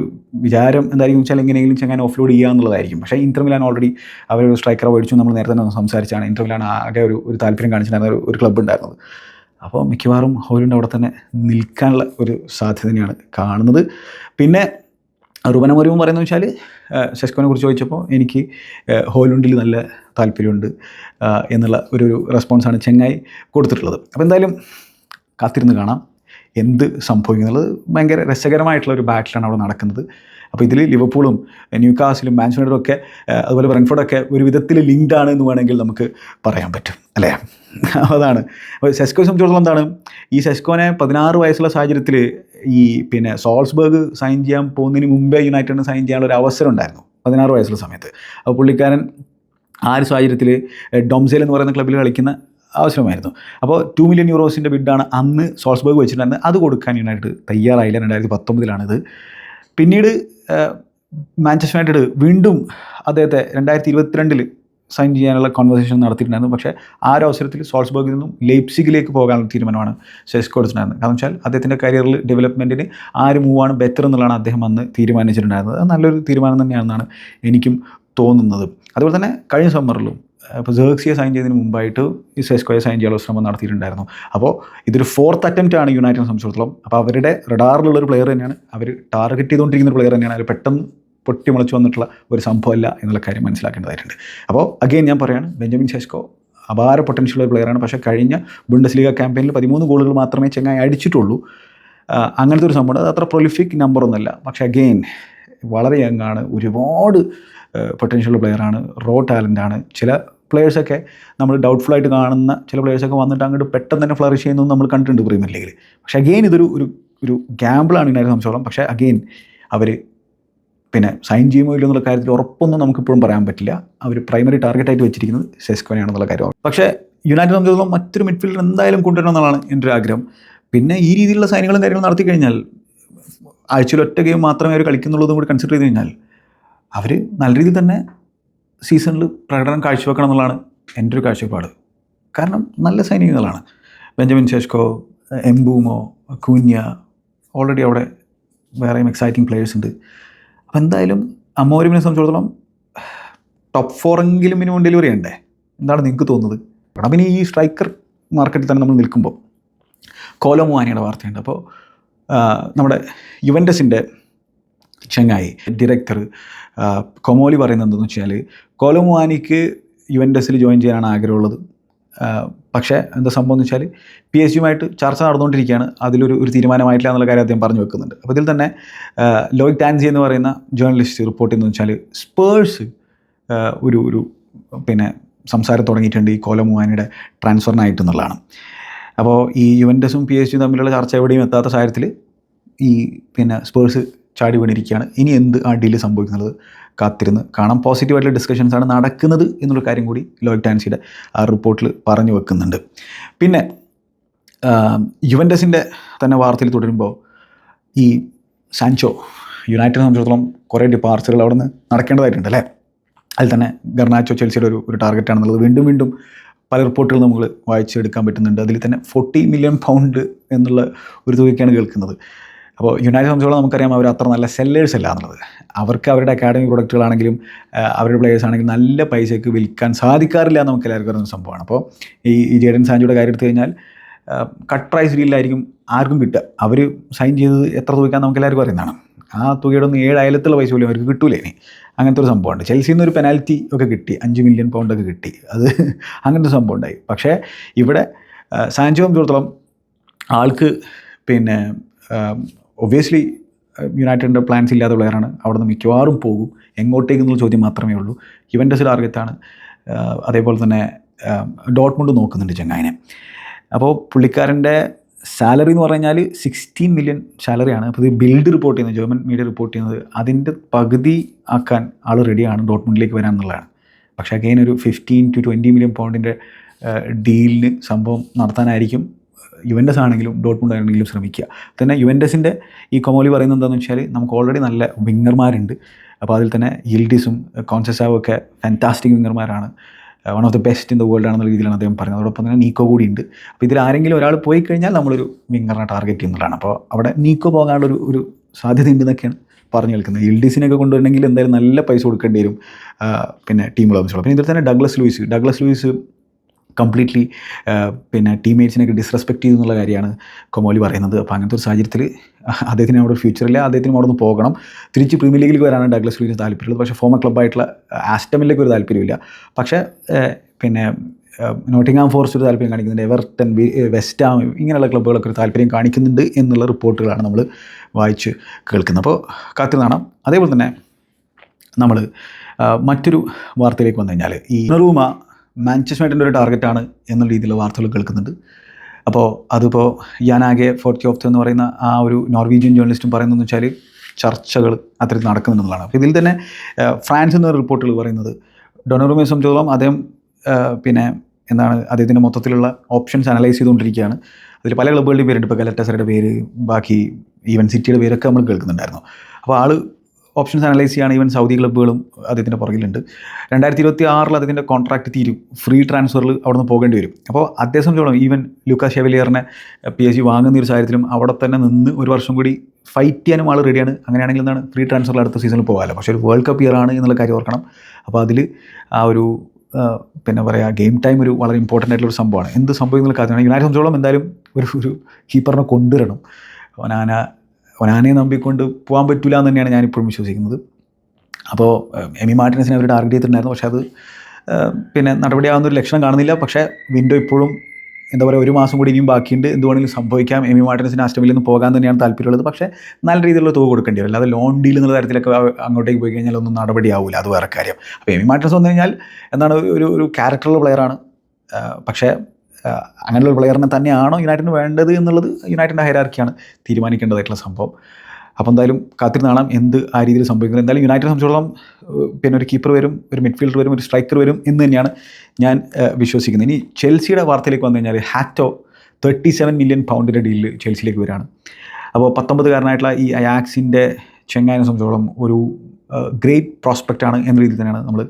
വിചാരം എന്തായിരിക്കും വെച്ചാൽ എങ്ങനെയെങ്കിലും ചെങ്ങാൻ ഓഫ്ലോഡ് ചെയ്യുക എന്നുള്ളതായിരിക്കും. പക്ഷേ മിലാൻ ഓൾറെഡി അവർ ഒരു സ്ട്രൈക്കറെ മേടിച്ചു നമ്മൾ നേരത്തെ സംസാരിച്ചാണ്. ഇന്റർവിലാണ് ആകെ ഒരു ഒരു താല്പര്യം കാണിച്ചിട്ടുണ്ടായിരുന്ന ഒരു ക്ലബ്ബ് ഉണ്ടായിരുന്നത്. അപ്പോൾ മിക്കവാറും ഹോയിലുണ്ട് അവിടെ തന്നെ നിൽക്കാനുള്ള ഒരു സാധ്യത തന്നെയാണ് കാണുന്നത്. പിന്നെ റുബന മറിയും പറയുന്നത് വെച്ചാൽ സെസ്കോനെ കുറിച്ച് ചോദിച്ചപ്പോൾ എനിക്ക് ഹോലുണ്ടിൽ നല്ല താല്പര്യമുണ്ട് എന്നുള്ള ഒരു ഒരു റെസ്പോൺസാണ് ചെങ്ങായി കൊടുത്തിട്ടുള്ളത്. അപ്പോൾ എന്തായാലും കാത്തിരുന്ന് കാണാം എന്ത് സംഭവിക്കുന്നുള്ളത് ഭയങ്കര രസകരമായിട്ടുള്ള ഒരു ബാറ്റിലാണ് അവിടെ നടക്കുന്നത്. അപ്പോൾ ഇതിൽ ലിവർപൂളും ന്യൂകാസിലും മാൻസ്യൂണറും ഒക്കെ ആ, അതുപോലെ ബ്രൻഫോർഡൊക്കെ ഒരു വിധത്തിൽ ലിങ്ക്ഡ് ആണ് എന്ന് വേണമെങ്കിൽ നമുക്ക് പറയാൻ പറ്റും അല്ലേ? അതാണ്. സെസ്കോയെ സംബന്ധിച്ചിടത്തോളം എന്താണ്? ഈ സെസ്കോനെ പതിനാറ് വയസ്സുള്ള സാഹചര്യത്തിൽ ഈ പിന്നെ സോൾസ്ബർഗ് സൈൻ ചെയ്യാൻ പോകുന്നതിന് മുമ്പേ യുണൈറ്റഡിന് സൈൻ ചെയ്യാനുള്ള ഒരു അവസരം ഉണ്ടായിരുന്നു പതിനാറ് വയസ്സുള്ള സമയത്ത്. അപ്പോൾ പുള്ളിക്കാരൻ ആ ഒരു സാഹചര്യത്തിൽ ഡൊംസേൽ എന്ന് പറയുന്ന ക്ലബ്ബിൽ കളിക്കുന്ന അവസരമായിരുന്നു. അപ്പോൾ ടു മില്യൺ യൂറോസിന്റെ ബിഡാണ് അന്ന് സോൾസ്ബർഗ് വെച്ചിട്ടുണ്ടായിരുന്നത്. അത് കൊടുക്കാൻ യുണൈറ്റഡ് തയ്യാറായില്ല രണ്ടായിരത്തി പത്തൊമ്പതിലാണിത് പിന്നീട് മാഞ്ചസ്റ്റർ യുണൈറ്റഡ് വീണ്ടും അദ്ദേഹത്തെ രണ്ടായിരത്തി ഇരുപത്തിരണ്ടിൽ സൈൻ ചെയ്യാനുള്ള കോൺവെർസേഷൻ നടത്തിയിട്ടുണ്ടായിരുന്നു. പക്ഷേ ആ ഒരു അവസരത്തിൽ സോൾസ്ബർഗിൽ നിന്നും ലേപ്സിഗിലേക്ക് പോകാനുള്ള തീരുമാനമാണ് സെസ്കോ എടുത്തിട്ടുണ്ടായിരുന്നത്. കാരണം വെച്ചാൽ അദ്ദേഹത്തിന്റെ കരിയറിൽ ഡെവലപ്മെന്റിന് ആര് മൂവാണ് ബെറ്റർ എന്നുള്ളതാണ് അദ്ദേഹം അന്ന് തീരുമാനിച്ചിട്ടുണ്ടായിരുന്നത്. അത് നല്ലൊരു തീരുമാനം തന്നെയാണെന്നാണ് എനിക്കും തോന്നുന്നത്. അതുപോലെ തന്നെ കഴിഞ്ഞ സമ്മറിലും ഇപ്പോൾ ജേർക്സിയെ സൈൻ ചെയ്തതിന് മുമ്പായിട്ട് ഈ സെസ്കോയെ സൈൻ ചെയ്യാനുള്ള ശ്രമം നടത്തിയിട്ടുണ്ടായിരുന്നു. അപ്പോൾ ഇതൊരു ഫോർത്ത് അറ്റംപ്റ്റ് ആണ് യുണൈറ്റഡിനെ സംബന്ധിച്ചിടത്തോളം. അപ്പോൾ അവരുടെ റഡാറിലുള്ള ഒരു പ്ലെയർ തന്നെയാണ്. അവർ ടാർഗറ്റ് ചെയ്തുകൊണ്ടിരിക്കുന്ന പ്ലെയർ തന്നെയാണ്. അവർ പെട്ടെന്ന് പൊട്ടിമുളച്ച് വന്നിട്ടുള്ള ഒരു സംഭവമല്ല എന്നുള്ള കാര്യം മനസ്സിലാക്കേണ്ടതായിട്ടുണ്ട്. അപ്പോൾ അഗെയിൻ ഞാൻ പറയാണ് ബെഞ്ചമിൻ ശേഷ്കോ അപാര പൊട്ടൻഷ്യൽ പൊട്ടൻഷ്യലുള്ള പ്ലെയറാണ് പക്ഷേ കഴിഞ്ഞ ബുണ്ടസ് ലീഗ ക്യാമ്പയിനിൽ പതിമൂന്ന് ഗോളുകൾ മാത്രമേ ചെങ്ങായി അടിച്ചിട്ടുള്ളൂ. അങ്ങനത്തെ ഒരു സംഭവം അത് അത്ര പ്രൊലിഫിക് നമ്പറൊന്നുമല്ല പക്ഷേ അഗെയിൻ വളരെ യങ്ങാണ് ഒരുപാട് പൊട്ടൻഷ്യൽ പ്ലെയറാണ് റോ ടാലന്റാണ് ചില പ്ലെയേഴ്സൊക്കെ നമ്മൾ ഡൗട്ട്ഫുൾ ആയിട്ട് കാണുന്ന ചില പ്ലെയേഴ്സൊക്കെ വന്നിട്ട് അങ്ങോട്ട് പെട്ടെന്ന് തന്നെ ഫ്ലറിഷ് ചെയ്യുന്നത് നമ്മൾ കണ്ടിട്ടുണ്ട് പ്രീമിയർ ലീഗിൽ പക്ഷേ അഗെയിൻ ഇതൊരു ഒരു ഒരു ഗ്യാമ്പിളാണ് ഇതിനെ സംബന്ധിച്ചോളം പക്ഷേ അഗെയിൻ അവർ പിന്നെ സൈൻ ചെയ്യുമോ ഇല്ലയോ എന്നുള്ള കാര്യത്തിൽ ഉറപ്പൊന്നും നമുക്കിപ്പോഴും പറയാൻ പറ്റില്ല. അവർ പ്രൈമറി ടാർഗറ്റായിട്ട് വെച്ചിരിക്കുന്നത് സെസ്കോനെയാണെന്നുള്ള കാര്യമാണ് പക്ഷേ യുണൈറ്റഡ് സംബന്ധിച്ചിടത്തോളം മറ്റൊരു മിഡ്ഫീൽഡർ എന്തായാലും കൊണ്ടുവരണം എന്നുള്ളതാണ് എന്റെ ഒരു ആഗ്രഹം. പിന്നെ ഈ രീതിയിലുള്ള സൈനികളും കാര്യങ്ങളും നടത്തി കഴിഞ്ഞാൽ ആഴ്ചയിൽ ഒറ്റ ഗെയിം മാത്രമേ അവർ കളിക്കുന്നുള്ളതും കൂടി കൺസിഡർ ചെയ്ത് കഴിഞ്ഞാൽ അവർ നല്ല രീതിയിൽ തന്നെ സീസണിൽ പ്രകടനം കാഴ്ചവെക്കണം എന്നുള്ളതാണ് എന്റെ ഒരു കാഴ്ചപ്പാട്. കാരണം നല്ല സൈനികങ്ങളാണ്. Benjamin Sesko Mbeumo Cunha already അവിടെ വേറെയും എക്സൈറ്റിംഗ് പ്ലേയേഴ്സ് ഉണ്ട്. അപ്പോൾ എന്തായാലും അമ്മോരിമിനെ സംബന്ധിച്ചിടത്തോളം ടോപ്പ് ഫോറെങ്കിലും മിനിമം ഡെലിവറി ഉണ്ടേ എന്താണ് നിങ്ങൾക്ക് തോന്നുന്നത്? കാരണം പിന്നെ ഈ സ്ട്രൈക്കർ മാർക്കറ്റിൽ തന്നെ നമ്മൾ നിൽക്കുമ്പോൾ കോലോ മുവാനിയുടെ വാർത്തയുണ്ട്. അപ്പോൾ നമ്മുടെ യുവന്റസിന്റെ ചെങ്ങായി ഡയറക്ടർ കൊമോലി പറയുന്നത് എന്താണെന്ന് വെച്ചാൽ കൊലമുവാനിക്ക് യുവൻഡസിൽ ജോയിൻ ചെയ്യാനാണ് ആഗ്രഹമുള്ളത്. പക്ഷേ എന്താ സംഭവം എന്ന് വെച്ചാൽ പി എസ് യുമായിട്ട് ചർച്ച നടന്നുകൊണ്ടിരിക്കുകയാണ്. അതിലൊരു ഒരു തീരുമാനമായിട്ടില്ല എന്നുള്ള കാര്യം അദ്ദേഹം പറഞ്ഞു വെക്കുന്നുണ്ട്. അപ്പോൾ ഇതിൽ തന്നെ ലോയിക് ടാൻസി എന്ന് പറയുന്ന ജേർണലിസ്റ്റ് റിപ്പോർട്ട് എന്ന് വെച്ചാൽ സ്പേഴ്സ് ഒരു ഒരു പിന്നെ സംസാരം തുടങ്ങിയിട്ടുണ്ട് ഈ കോലമുവാനിയുടെ ട്രാൻസ്ഫറിനായിട്ട് എന്നുള്ളതാണ്. അപ്പോൾ ഈ യുവന്റസും പി എസ് യു തമ്മിലുള്ള ചർച്ച എവിടെയും എത്താത്ത സാഹചര്യത്തിൽ ഈ പിന്നെ സ്പേഴ്സ് ചാടി വീണിരിക്കുകയാണ്. ഇനി എന്ത് ആ ഡീൽ സംഭവിക്കുന്നത്? കാത്തിരുന്ന് കാണാം. പോസിറ്റീവായിട്ടുള്ള ഡിസ്കഷൻസ് ആണ് നടക്കുന്നത് എന്നുള്ള കാര്യം കൂടി ലോയ് ടാൻസിയുടെ ആ റിപ്പോർട്ടിൽ പറഞ്ഞു വെക്കുന്നുണ്ട്. പിന്നെ യുവൻഡസിന്റെ തന്നെ വാർത്തയിൽ തുടരുമ്പോൾ ഈ സാൻചോ യുണൈറ്റഡ് സംബന്ധിച്ചിടത്തോളം കുറേ ഡിപ്പാർച്ചറുകൾ അവിടെ നിന്ന് നടക്കേണ്ടതായിട്ടുണ്ട് അല്ലേ? അതിൽ തന്നെ ഗർണാച്ചോ ചെൽസിയുടെ ഒരു ഒരു ടാർഗറ്റാണെന്നുള്ളത് വീണ്ടും വീണ്ടും പല റിപ്പോർട്ടുകൾ നമ്മൾ വായിച്ചെടുക്കാൻ പറ്റുന്നുണ്ട്. അതിൽ തന്നെ ഫോർട്ടി മില്യൺ പൗണ്ട് എന്നുള്ള ഒരു തുകയ്ക്കാണ് കേൾക്കുന്നത്. അപ്പോൾ യുണൈറ്റഡ് സംബന്ധിച്ചോളം നമുക്കറിയാം അവർ അത്ര നല്ല സെല്ലേഴ്സ് അല്ല എന്നുള്ളത് അവർക്ക് അവരുടെ അക്കാഡമി പ്രൊഡക്റ്റുകളാണെങ്കിലും അവരുടെ പ്ലേയേഴ്സ് ആണെങ്കിലും നല്ല പൈസയ്ക്ക് വിൽക്കാൻ സാധിക്കാറില്ല എന്ന് നമുക്ക് എല്ലാവർക്കും അറിയുന്ന സംഭവമാണ്. അപ്പോൾ ഈ ഈ ജേഡൻ സാഞ്ചിയുടെ കാര്യം എടുത്തു കഴിഞ്ഞാൽ കട്ട് പ്രൈസ് ഡീലായിരിക്കും ആർക്കും കിട്ടുക. അവർ സൈൻ ചെയ്തത് എത്ര തുകയ്ക്കാന്ന് നമുക്ക് എല്ലാവർക്കും അറിയുന്നതാണ്. ആ തുകയുടെ ഒന്ന് ഏഴ് അയലത്തുള്ള പൈസ പോലും അവർക്ക് കിട്ടൂലേ ഇനി. അങ്ങനത്തെ ഒരു സംഭവമുണ്ട്. ചെൽസിയിൽ ഒരു പെനാൽറ്റി ഒക്കെ കിട്ടി. അഞ്ച് മില്യൺ പൗണ്ടൊക്കെ കിട്ടി. അത് അങ്ങനത്തെ ഒരു സംഭവം ഉണ്ടായി. പക്ഷേ ഇവിടെ സാഞ്ചോ സംബന്ധിച്ചിടത്തോളം ആൾക്ക് പിന്നെ ഒബ്വിയസ്ലി യുണൈറ്റഡിന്റെ പ്ലാൻസ് ഇല്ലാത്ത പ്ലെയറാണ് അവിടെ നിന്ന് മിക്കവാറും പോകും. എങ്ങോട്ടേക്ക് എന്നുള്ള ചോദ്യം മാത്രമേ ഉള്ളൂ. യുവൻഡസ് ടാർഗറ്റാണ് അതേപോലെ തന്നെ ഡോട്ട്മുണ്ട് നോക്കുന്നുണ്ട് ചെങ്ങായിനെ. അപ്പോൾ പുള്ളിക്കാരന്റെ സാലറി എന്ന് പറഞ്ഞാൽ സിക്സ്റ്റീൻ മില്യൺ സാലറിയാണ് അപ്പോൾ ഇത് ബിൽഡ് റിപ്പോർട്ട് ചെയ്യുന്നത് ജർമ്മൻ മീഡിയ റിപ്പോർട്ട് ചെയ്യുന്നത് അതിന്റെ പകുതി ആക്കാൻ ആൾ റെഡിയാണ് ഡോട്ട്മുണ്ടിലേക്ക് വരാൻ എന്നുള്ളതാണ് പക്ഷേ അഗെയിൻ ഒരു ഫിഫ്റ്റീൻ ടു ട്വന്റി മില്യൺ പൗണ്ടിന്റെ ഡീലിന് സംഭവം നടത്താനായിരിക്കും. യുവൻഡസ് ആണെങ്കിലും ഡോട്ട്മുണ്ട് ആണെങ്കിലും ശ്രമിക്കുക. തന്നെ യുവൻഡസിന്റെ ഈ കൊമോലി പറയുന്നത് എന്താണെന്ന് വെച്ചാൽ നമുക്ക് ഓൾറെഡി നല്ല വിങ്ങർമാരുണ്ട്. അപ്പോൾ അതിൽ തന്നെ യിൽഡിസും കോൺസെസാവും ഒക്കെ fantastic വിങ്ങർമാരാണ് one of the best in the world ആണെന്നുള്ള രീതിയിലാണ് അദ്ദേഹം പറയുന്നത് അതോടൊപ്പം തന്നെ നീക്കോ കൂടി ഉണ്ട് അപ്പോൾ ഇതിൽ ആരെങ്കിലും ഒരാൾ പോയി കഴിഞ്ഞാൽ നമ്മളൊരു വിങ്ങറിനെ ടാർഗറ്റ് ചെയ്യുന്നതാണ്. അപ്പോൾ അവിടെ നീക്കോ പോകാനുള്ളൊരു ഒരു സാധ്യത ഉണ്ടെന്നൊക്കെയാണ് പറഞ്ഞു കേൾക്കുന്നത്. ഇൽഡിസിനൊക്കെ കൊണ്ടുവരണമെങ്കിൽ എന്തായാലും നല്ല പൈസ കൊടുക്കേണ്ടി വരും. പിന്നെ ടീമുകളെ സംബന്ധിച്ചോളം പിന്നെ ഇതിൽ തന്നെ Douglas Luiz Douglas Luiz completely പിന്നെ ടീംമേറ്റ്സിനൊക്കെ ഡിസ്റെസ്പെക്റ്റ് ചെയ്തു എന്നുള്ള കാര്യമാണ് കൊമോലി പറയുന്നത്. അപ്പോൾ അങ്ങനത്തെ ഒരു സാഹചര്യത്തിൽ അദ്ദേഹത്തിന് അവിടെ ഫ്യൂച്ചറില്ല അദ്ദേഹത്തിന് അവിടെ നിന്ന് പോകണം. തിരിച്ച് പ്രീമിയർ ലീഗിലേക്ക് വരാനാണ് ഡഗ്ലസ് ലൂയിസ് താല്പര്യമുള്ളത്. പക്ഷേ ഫോമർ ക്ലബ്ബായിട്ടുള്ള ആസ്റ്റമിലേക്ക് ഒരു താല്പര്യമില്ല പക്ഷേ പിന്നെ നോട്ടിംഗ്ഹാം ഫോറസ്റ്റ് ഒരു താല്പര്യം കാണിക്കുന്നുണ്ട്. എവർട്ടൺ വെസ്റ്റാം ഇങ്ങനെയുള്ള ക്ലബ്ബുകളൊക്കെ ഒരു താല്പര്യം കാണിക്കുന്നുണ്ട് എന്നുള്ള റിപ്പോർട്ടുകളാണ് നമ്മൾ വായിച്ച് കേൾക്കുന്നത്. അപ്പോൾ കാത്തിരുന്നാണ് അതേപോലെ തന്നെ നമ്മൾ മറ്റൊരു വാർത്തയിലേക്ക് വന്നു കഴിഞ്ഞാൽ ഈ റൂമ മാഞ്ചസ്റ്റർ യുണൈറ്റഡിന്റെ ഒരു ടാർഗറ്റാണ് എന്നുള്ള രീതിയിലുള്ള വാർത്തകൾ കേൾക്കുന്നുണ്ട്. അപ്പോൾ അതിപ്പോൾ യാനാകെ ഫോർട്ടി ഓഫ് എന്ന് പറയുന്ന ആ ഒരു നോർവീജിയൻ ജേർണലിസ്റ്റും പറയുന്നതെന്ന് വെച്ചാൽ ചർച്ചകൾ അത്തരത്തിൽ നടക്കുന്നുണ്ടെന്നുള്ളതാണ്. അപ്പോൾ ഇതിൽ തന്നെ ഫ്രാൻസ് എന്ന റിപ്പോർട്ടുകൾ പറയുന്നത് ഡൊണറുമയെ സംബന്ധിച്ചിടത്തോളം അദ്ദേഹം പിന്നെ എന്താണ് അദ്ദേഹത്തിന്റെ മൊത്തത്തിലുള്ള ഓപ്ഷൻസ് അനലൈസ് ചെയ്തുകൊണ്ടിരിക്കുകയാണ്. അതിൽ പല ക്ലബ്ബുകളുടെയും പേരുണ്ട് ഇപ്പോൾ ഗലറ്റസറുടെ പേര് ബാക്കി ഈവൻ സിറ്റിയുടെ പേരൊക്കെ നമ്മൾ കേൾക്കുന്നുണ്ടായിരുന്നു. അപ്പോൾ ആൾ ഓപ്ഷൻസ് അനലൈസ് ചെയ്യുകയാണ് ഈവൻ സൗദി ക്ലബ്ബുകളും അദ്ദേഹത്തിന്റെ പുറകിലുണ്ട്. രണ്ടായിരത്തി ഇരുപത്തി ആറിൽ അദ്ദേഹത്തിന്റെ കോൺട്രാക്ട് തീരും. ഫ്രീ ട്രാൻസ്ഫറിൽ അവിടെ നിന്ന് പോകേണ്ടി വരും. അപ്പോൾ അദ്ദേഹം സംബന്ധിച്ചോളം ഈവൻ ലൂക്കാ ഷെവലിയറിനെ പി എസ് ജി വാങ്ങുന്ന ഒരു സാഹചര്യത്തിലും അവിടെ തന്നെ നിന്ന് ഒരു വർഷം കൂടി ഫൈറ്റ് ചെയ്യാനും ആൾ റെഡിയാണ് അങ്ങനെയാണെങ്കിൽ എന്താണ്? ഫ്രീ ട്രാൻസ്ഫറിൽ അടുത്ത സീസണിൽ പോകാമല്ലോ. പക്ഷേ ഒരു വേൾഡ് കപ്പ് ഇയർ ആണ് എന്നുള്ള കാര്യം ഓർക്കണം. അപ്പോൾ അതിൽ ആ ഒരു പിന്നെ പറയുക ഗെയിം ടൈം ഒരു വളരെ ഇമ്പോർട്ടന്റ് ആയിട്ടുള്ള ഒരു സംഭവമാണ്. എന്ത് സംഭവിക്കുന്ന കാര്യമാണ് യുണൈറ്റഡ് സംബന്ധിച്ചോളം എന്തായാലും ഒരു ഒരു കീപ്പറിനെ കൊണ്ടുവരണം. ഒനാന ഒനാനയെ നമ്പിക്കൊണ്ട് പോകാൻ പറ്റില്ല എന്ന് തന്നെയാണ് ഞാനിപ്പോഴും വിശ്വസിക്കുന്നത്. അപ്പോൾ എമി മാർട്ടിനസിനെ അവർ ടാർഗറ്റ് ചെയ്തിട്ടുണ്ടായിരുന്നു. പക്ഷേ അത് പിന്നെ നടപടിയാവുന്ന ഒരു ലക്ഷണം കാണുന്നില്ല. പക്ഷേ വിൻഡോ ഇപ്പോഴും എന്താ പറയുക ഒരു മാസം കൂടി ഇനിയും ബാക്കിയുണ്ട്. എന്ത് വേണമെങ്കിലും സംഭവിക്കാം. എമി മാർട്ടിനസിന് ആസ്റ്റമിൽ നിന്ന് പോകാൻ തന്നെയാണ് താല്പര്യമുള്ളത്. പക്ഷേ നല്ല രീതിയിലുള്ള തുക കൊടുക്കേണ്ടി വരും അല്ലാതെ ലോൺ ഡീൽ എന്നുള്ള തരത്തിലൊക്കെ അങ്ങോട്ടേക്ക് പോയി കഴിഞ്ഞാൽ ഒന്നും നടപടിയാവില്ല അത് വേറെ കാര്യം. അപ്പോൾ എമി മാർട്ടിനസ് വന്നു കഴിഞ്ഞാൽ എന്താണ് ഒരു ഒരു ക്യാരക്ടറുള്ള പ്ലെയറാണ് പക്ഷേ അങ്ങനെയുള്ള പ്ലെയറിനെ തന്നെയാണോ യുണൈറ്റഡിന് വേണ്ടത് എന്നുള്ളത് യുണൈറ്റഡിന്റെ ഹൈരാർക്കിയാണ് തീരുമാനിക്കേണ്ടതായിട്ടുള്ള സംഭവം. അപ്പോൾ എന്തായാലും കാത്തിരുന്ന് കാണാം എന്ത് ആ രീതിയിൽ സംഭവിക്കുന്നത് എന്തായാലും യുണൈറ്റഡ് സംബന്ധിച്ചിടത്തോളം പിന്നെ ഒരു കീപ്പർ വരും ഒരു മിഡ്ഫീൽഡർ വരും ഒരു സ്ട്രൈക്കർ വരും എന്ന് തന്നെയാണ് ഞാൻ വിശ്വസിക്കുന്നത്. ഇനി ചെൽസിയുടെ വാർത്തയിലേക്ക് വന്നു കഴിഞ്ഞാൽ ഹാറ്റോ തേർട്ടി സെവൻ മില്യൺ പൗണ്ടിന്റെ ഡീലിൽ ചെൽസിയിലേക്ക് വരികയാണ്. അപ്പോൾ പത്തൊമ്പതുകാരനായിട്ടുള്ള ഈ അയാക്സിന്റെ ചെങ്ങായിനെ സംബന്ധിച്ചോളം ഒരു ഗ്രേറ്റ് പ്രോസ്പെക്റ്റാണ് എന്ന രീതിയിൽ തന്നെയാണ് നമ്മൾ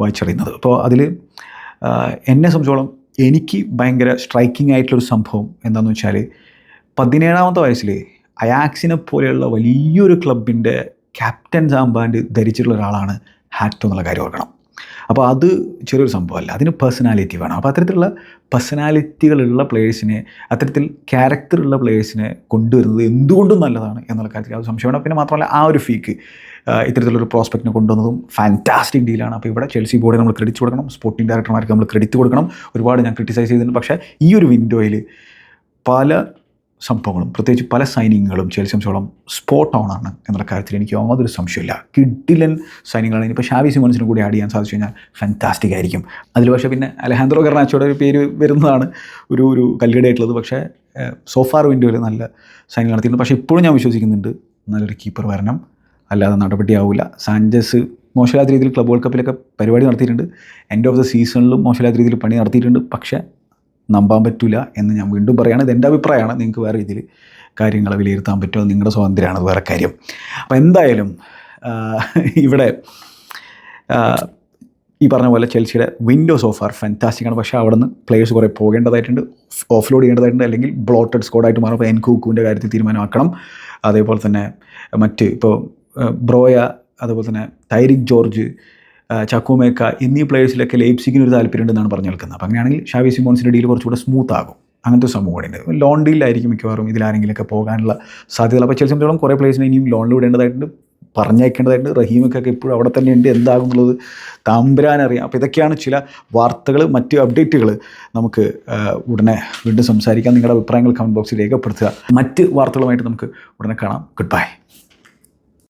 വായിച്ചറിയുന്നത്. അപ്പോൾ അതിൽ എന്നെ സംബന്ധിച്ചോളം എനിക്ക് ഭയങ്കര സ്ട്രൈക്കിംഗ് ആയിട്ടുള്ളൊരു സംഭവം എന്താണെന്ന് വെച്ചാൽ പതിനേഴാമത്തെ വയസ്സിൽ അയാക്സിനെ പോലെയുള്ള വലിയൊരു ക്ലബിന്റെ ക്യാപ്റ്റൻ സാമ്പാൻഡ് ധരിച്ചിട്ടുള്ള ഒരാളാണ് ഹാറ്റോ എന്നുള്ള കാര്യം ഓർക്കണം. അപ്പോൾ അത് ചെറിയൊരു സംഭവമല്ല. അതിന് പേഴ്സണാലിറ്റി വേണം. അപ്പോൾ അത്തരത്തിലുള്ള പേഴ്സണാലിറ്റികളുള്ള പ്ലേയേഴ്സിനെ അത്തരത്തിൽ ക്യാരക്ടറുള്ള പ്ലേയേഴ്സിനെ കൊണ്ടുവരുന്നത് എന്തുകൊണ്ടും നല്ലതാണ് എന്നുള്ള കാര്യത്തിൽ അത് സംശയമാണ് പിന്നെ മാത്രമല്ല ആ ഒരു ഫീക്ക് ഇത്തരത്തിലൊരു പ്രോസ്പെക്റ്റിനെ കൊണ്ടുവന്നതും ഫാന്റാസ്റ്റിക് ഡീലാണ് അപ്പോൾ ഇവിടെ ചെൽസി ബോർഡിന് നമ്മൾ ക്രെഡിറ്റ് കൊടുക്കണം സ്പോർട്ടിംഗ് ഡയറക്ടർമാർക്ക് നമ്മൾ ക്രെഡിറ്റ് കൊടുക്കണം. ഒരുപാട് ഞാൻ ക്രിറ്റിസൈസ് ചെയ്തിട്ടുണ്ട്. പക്ഷേ ഈ ഒരു വിൻഡോയിൽ പല സംഭവങ്ങളും പ്രത്യേകിച്ച് പല സൈനിങ്ങുകളും ചെൽസി സംശയോളം സ്പോട്ട് ഓൺ ആണ് എന്നുള്ള കാര്യത്തിൽ എനിക്ക് യാതൊരു സംശയമില്ല കിഡിലൻ സൈനിങ്ങളാണ് ഇനിയിപ്പോൾ ഷാവി സിമോൺസിനും കൂടി ആഡ് ചെയ്യാൻ സാധിച്ചു കഴിഞ്ഞാൽ ഫാന്റാസ്റ്റിക് ആയിരിക്കും. അതിൽ പക്ഷേ പിന്നെ അലഹാന്ദ്രോ ഗർണാച്ചോയുടെ ഒരു പേര് വരുന്നതാണ് ഒരു ഒരു കല്ലിടയായിട്ടുള്ളത് പക്ഷേ സോഫാർ വിൻഡോയിൽ നല്ല സൈനിങ് നടത്തിയിട്ടുണ്ട്. പക്ഷേ ഇപ്പോഴും ഞാൻ വിശ്വസിക്കുന്നുണ്ട് നല്ലൊരു കീപ്പർ വരണം. അല്ലാതെ നടപടിയാവില്ല സാഞ്ചസ് മോശമില്ലാത്ത രീതിയിൽ ക്ലബ് വേൾഡ് കപ്പിലൊക്കെ പരിപാടി നടത്തിയിട്ടുണ്ട്. എൻഡ് ഓഫ് ദ സീസണിലും മോശമില്ലാത്ത രീതിയിൽ പണി നടത്തിയിട്ടുണ്ട്. പക്ഷേ നമ്പാൻ പറ്റില്ല എന്ന് ഞാൻ വീണ്ടും പറയുകയാണ് ഇത് എന്റെ അഭിപ്രായമാണ്. നിങ്ങൾക്ക് വേറെ രീതിയിൽ കാര്യങ്ങൾ വിലയിരുത്താൻ പറ്റുമോ? നിങ്ങളുടെ സ്വാതന്ത്ര്യമാണ്. വേറെ കാര്യം. അപ്പോൾ എന്തായാലും ഇവിടെ ഈ പറഞ്ഞ പോലെ ചെൽസിയുടെ വിൻഡോസ് ഓഫ് ആർ ഫാന്റാസ്റ്റിക് ആണ്. പക്ഷേ അവിടെ നിന്ന് പ്ലേയേഴ്സ് കുറേ പോകേണ്ടതായിട്ടുണ്ട്. ഓഫ്ലോഡ് ചെയ്യേണ്ടതായിട്ടുണ്ട്. അല്ലെങ്കിൽ ബ്ലോട്ടഡ് സ്കോഡായിട്ട് മാറും. അപ്പോൾ എൻകൂക്കുവിന്റെ കാര്യത്തിൽ തീരുമാനമാക്കണം. അതേപോലെ തന്നെ മറ്റ് ഇപ്പോൾ ബ്രോയ അതുപോലെ തന്നെ തൈരിക് ജോർജ് ചക്കോമേക്ക എന്നീ പ്ലേയേഴ്സിലൊക്കെ ലേപ്സിക്കിന് ഒരു താല്പര്യമുണ്ടെന്നാണ് പറഞ്ഞു കേൾക്കുന്നത്. അപ്പോൾ അങ്ങനെയാണെങ്കിൽ ഷാവി സിമോൺസിന്റെ ഡീൽ കുറച്ചുകൂടെ സ്മൂത്ത് ആകും. അങ്ങനത്തെ സംഭവം കൂടെ ലോൺ ഡീലായിരിക്കും മിക്കവാറും ഇതിലാരെങ്കിലൊക്കെ പോകാനുള്ള സാധ്യത അപ്പോൾ ചില സംബന്ധിച്ചോളം കുറേ പ്ലേയേഴ്സിനെ ഇനിയും ലോണിൽ വിടേണ്ടതായിട്ടുണ്ട് പറഞ്ഞയക്കേണ്ടതായിട്ട് റഹീമൊക്കെ ഇപ്പോഴും അവിടെ തന്നെ ഉണ്ട് എന്താകും എന്നുള്ളത് താമ്പരാനറിയാം അപ്പോൾ ഇതൊക്കെയാണ് ചില വാർത്തകൾ മറ്റ് അപ്ഡേറ്റുകൾ നമുക്ക് ഉടനെ വീണ്ടും സംസാരിക്കാം. നിങ്ങളുടെ അഭിപ്രായങ്ങൾ കമന്റ് ബോക്സിൽ രേഖപ്പെടുത്തുക. മറ്റ് വാർത്തകളുമായിട്ട് നമുക്ക് ഉടനെ കാണാം. Good bye